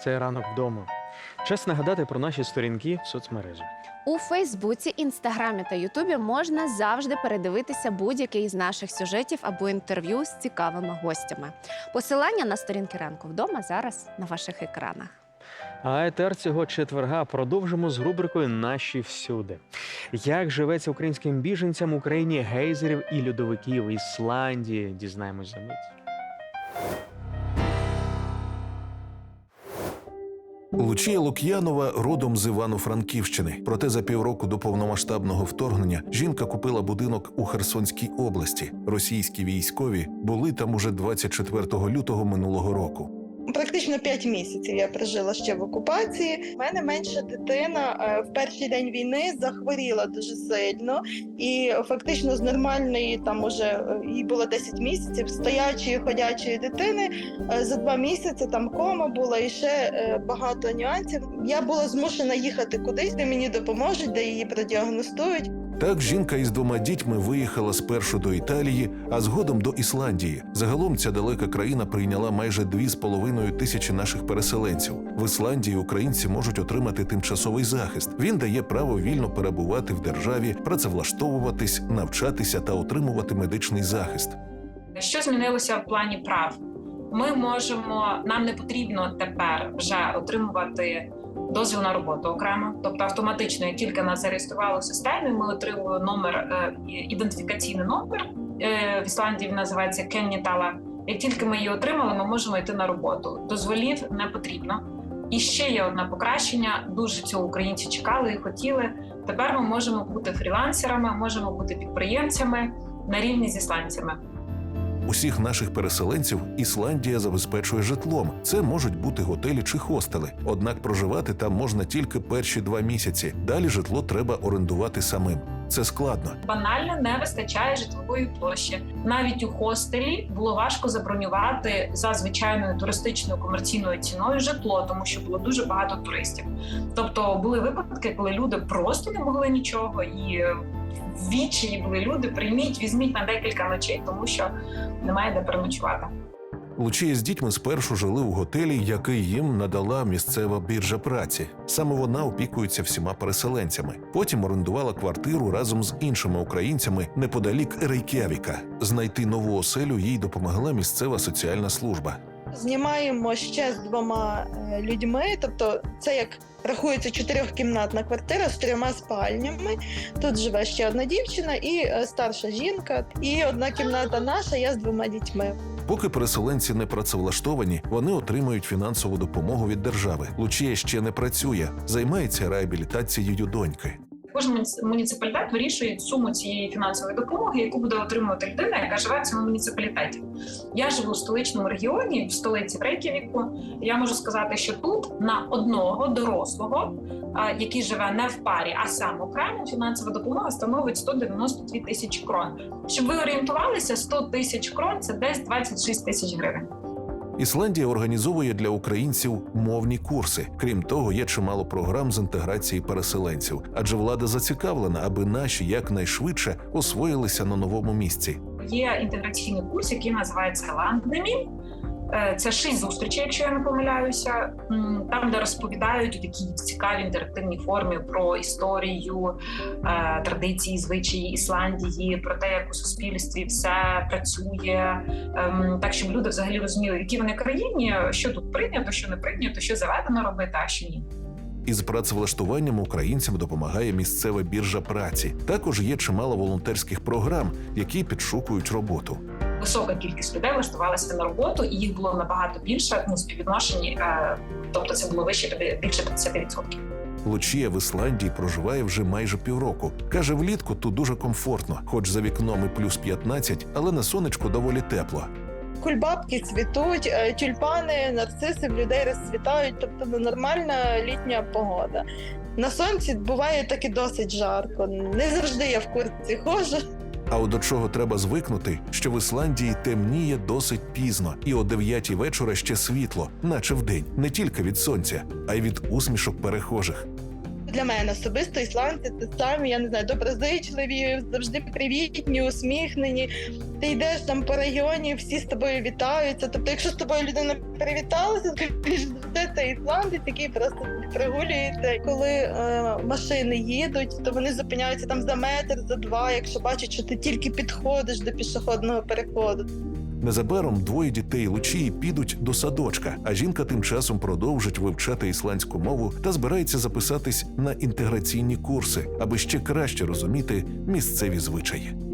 Цей ранок вдома. Час нагадати про наші сторінки в соцмережах. У Фейсбуці, Інстаграмі та Ютубі можна завжди передивитися будь-який з наших сюжетів або інтерв'ю з цікавими гостями. Посилання на сторінки ранку вдома зараз на ваших екранах. А етер цього четверга продовжимо з рубрикою Наші всюди. Як живеться українським біженцям в Україні гейзерів і льодовиків Ісландії? Дізнаємось за мить. Лучія Лук'янова родом з Івано-Франківщини. Проте за півроку до повномасштабного вторгнення жінка купила будинок у Херсонській області. Російські військові були там уже 24 лютого минулого року. Практично 5 місяців я прожила ще в окупації. У мене менша дитина е, в перший день війни захворіла дуже сильно, і фактично з нормальної, там уже е, їй було 10 місяців, стоячої ходячої дитини е, за два місяці там кома була і ще багато нюансів. Я була змушена їхати кудись, де мені допоможуть, де її продіагностують. Так жінка із двома дітьми виїхала спершу до Італії, а згодом до Ісландії. Загалом ця далека країна прийняла майже дві з половиною тисячі наших переселенців. В Ісландії українці можуть отримати тимчасовий захист. Він дає право вільно перебувати в державі, працевлаштовуватись, навчатися та отримувати медичний захист. Що змінилося в плані прав? Ми можемо, нам не потрібно тепер вже отримувати дозвіл на роботу окремо, тобто автоматично, як тільки нас зареєстрували в системі, ми отримуємо номер е, ідентифікаційний номер. Е, в Ісландії він називається Кеннітала. Як тільки ми її отримали, ми можемо йти на роботу. Дозволів не потрібно. І ще є одне покращення. Дуже цього українці чекали і хотіли. Тепер ми можемо бути фрілансерами, можемо бути підприємцями на рівні з ісландцями. Усіх наших переселенців Ісландія забезпечує житлом. Це можуть бути готелі чи хостели. Однак проживати там можна тільки перші два місяці. Далі житло треба орендувати самим. Це складно. банально не вистачає житлової площі. Навіть у хостелі було важко забронювати за звичайною туристичною комерційною ціною житло, тому що було дуже багато туристів. Тобто були випадки, коли люди просто не могли нічого, і відчаї були люди. Прийміть, візьміть на декілька ночей, тому що немає де переночувати. Лучія з дітьми спершу жили у готелі, який їм надала місцева біржа праці. Саме вона опікується всіма переселенцями. Потім орендувала квартиру разом з іншими українцями неподалік Рейкявіка. Знайти нову оселю їй допомогла місцева соціальна служба. Знімаємо ще з двома е, людьми, тобто це як рахується чотирьохкімнатна квартира з трьома спальнями. Тут живе ще одна дівчина і е, старша жінка, і одна кімната наша. Я з двома дітьми. Поки переселенці не працевлаштовані, вони отримують фінансову допомогу від держави. Лучія ще не працює, займається реабілітацією доньки. Кожен муніципалітет вирішує суму цієї фінансової допомоги, яку буде отримувати людина, яка живе в цьому муніципалітеті. Я живу в столичному регіоні, в столиці Рейківіку. Я можу сказати, що тут на одного дорослого, який живе не в парі, а сам окремо, фінансова допомога становить 192 тисячі крон. Щоб ви орієнтувалися, 100 тисяч крон це десь 26 тисяч гривень. Ісландія організовує для українців мовні курси. Крім того, є чимало програм з інтеграції переселенців, адже влада зацікавлена, аби наші якнайшвидше освоїлися на новому місці. Є інтеграційний курс, який називається Ландемі. Е, Це шість зустрічей, якщо я не помиляюся, там, де розповідають у такій цікавій інтерактивній формі про історію, е, традиції, звичаї Ісландії, про те, як у суспільстві все працює, ем, так щоб люди взагалі розуміли, в якій вони країні, що тут прийнято, що не прийнято, що заведено робити, а що ні. Із працевлаштуванням українцям допомагає місцева біржа праці. Також є чимало волонтерських програм, які підшукують роботу. Висока кількість людей влаштувалася на роботу, і їх було набагато більше ну, співвідношенні, е, тобто це було вище більше 50%. Лучія в Ісландії проживає вже майже півроку. Каже, влітку тут дуже комфортно, хоч за вікном і плюс 15, але на сонечку доволі тепло. Кульбабки цвітуть, е, тюльпани, нарциси в людей розцвітають, тобто ну, нормальна літня погода. На сонці буває таки досить жарко. Не завжди я в куртці ходжу. А от до чого треба звикнути, що в Ісландії темніє досить пізно, і о 9 вечора ще світло, наче вдень, не тільки від сонця, а й від усмішок перехожих. Для мене особисто ісландці це самі, я не знаю, доброзичливі, завжди привітні, усміхнені. Ти йдеш там по районі, всі з тобою вітаються. Тобто, якщо з тобою людина привіталася, скоріш за це ісландець, який просто прогулюється. Коли е, машини їдуть, то вони зупиняються там за метр, за два, якщо бачать, що ти тільки підходиш до пішохідного переходу. Незабаром двоє дітей Лучії підуть до садочка, а жінка тим часом продовжить вивчати ісландську мову та збирається записатись на інтеграційні курси, аби ще краще розуміти місцеві звичаї.